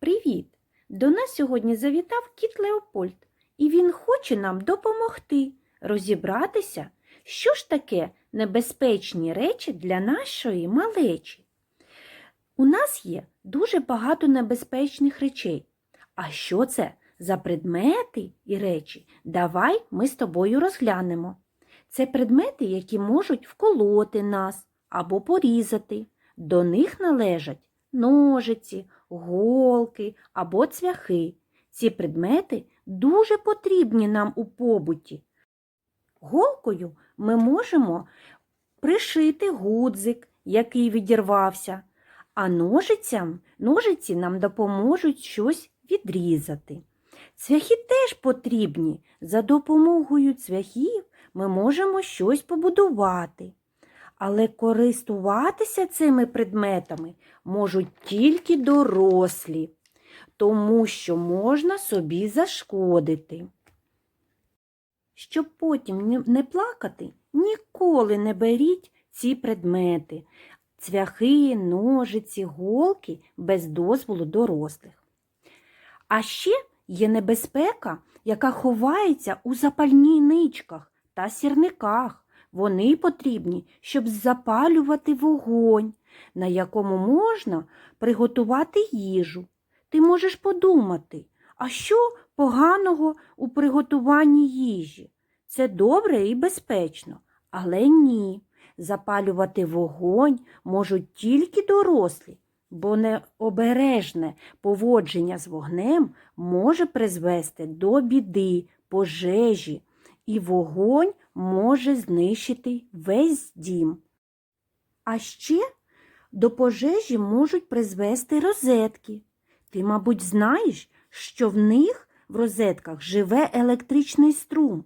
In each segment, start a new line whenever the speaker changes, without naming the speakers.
Привіт! До нас сьогодні завітав кіт Леопольд, і він хоче нам допомогти розібратися, що ж таке небезпечні речі для нашої малечі. У нас є дуже багато небезпечних речей. А що це за предмети і речі? Давай ми з тобою розглянемо. Це предмети, які можуть вколоти нас або порізати. До них належать ножиці, голки або цвяхи. Ці предмети дуже потрібні нам у побуті. Голкою ми можемо пришити гудзик, який відірвався, а ножицям, ножиці нам допоможуть щось відрізати. Цвяхи теж потрібні. За допомогою цвяхів ми можемо щось побудувати. Але користуватися цими предметами можуть тільки дорослі, тому що можна собі зашкодити. Щоб потім не- плакати, ніколи не беріть ці предмети цвяхи, ножиці, голки без дозволу дорослих. А ще є небезпека, яка ховається у запальничках та сірниках. Вони потрібні, щоб запалювати вогонь, на якому можна приготувати їжу. Ти можеш подумати, а що поганого у приготуванні їжі? Це добре і безпечно, але ні. Запалювати вогонь можуть тільки дорослі, бо необережне поводження з вогнем може призвести до біди, пожежі, і вогонь може знищити весь дім. А ще до пожежі можуть призвести розетки. Ти, мабуть, знаєш, що в них в розетках живе електричний струм.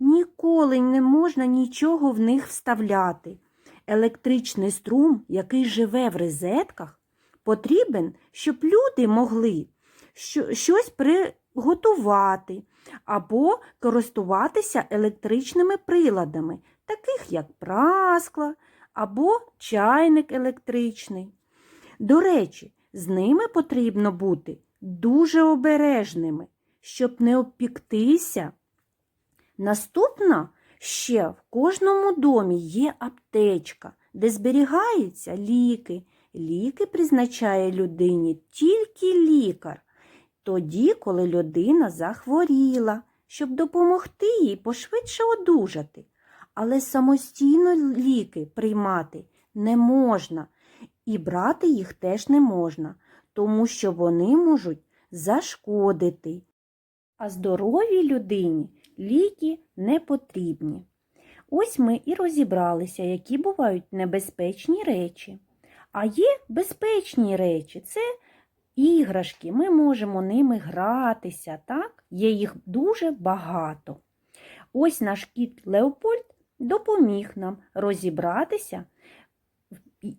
Ніколи не можна нічого в них вставляти. Електричний струм, який живе в розетках, потрібен, щоб люди могли щось приготувати або користуватися електричними приладами, таких як праскла або чайник електричний. До речі, з ними потрібно бути дуже обережними, щоб не обпіктися. Наступна ще в кожному домі є аптечка, де зберігаються ліки. Ліки призначає людині тільки лікар, тоді, коли людина захворіла, щоб допомогти їй пошвидше одужати. Але самостійно ліки приймати не можна, і брати їх теж не можна, тому що вони можуть зашкодити. А здоровій людині ліки не потрібні. Ось ми і розібралися, які бувають небезпечні речі. А є безпечні речі це іграшки. Ми можемо ними гратися, так? Є їх дуже багато. Ось наш кіт Леопольд допоміг нам розібратися,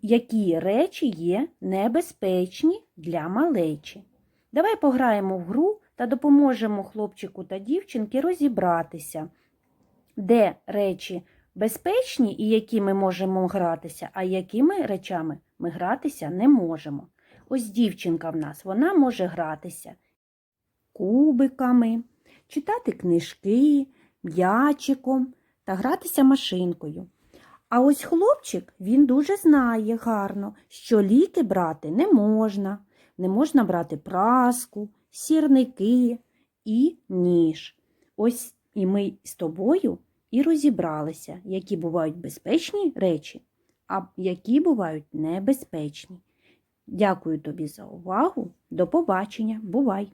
які речі є небезпечні для малечі. Давай пограємо в гру та допоможемо хлопчику та дівчинки розібратися, де речі безпечні і які ми можемо гратися, а якими речами ми гратися не можемо. Ось дівчинка в нас, вона може гратися кубиками, читати книжки, м'ячиком та гратися машинкою. А ось хлопчик, він дуже знає гарно, що ліки брати не можна. Не можна брати праску, сірники і ніж. Ось і ми з тобою і розібралися, які бувають безпечні речі, а які бувають небезпечні. Дякую тобі за увагу. До побачення. Бувай!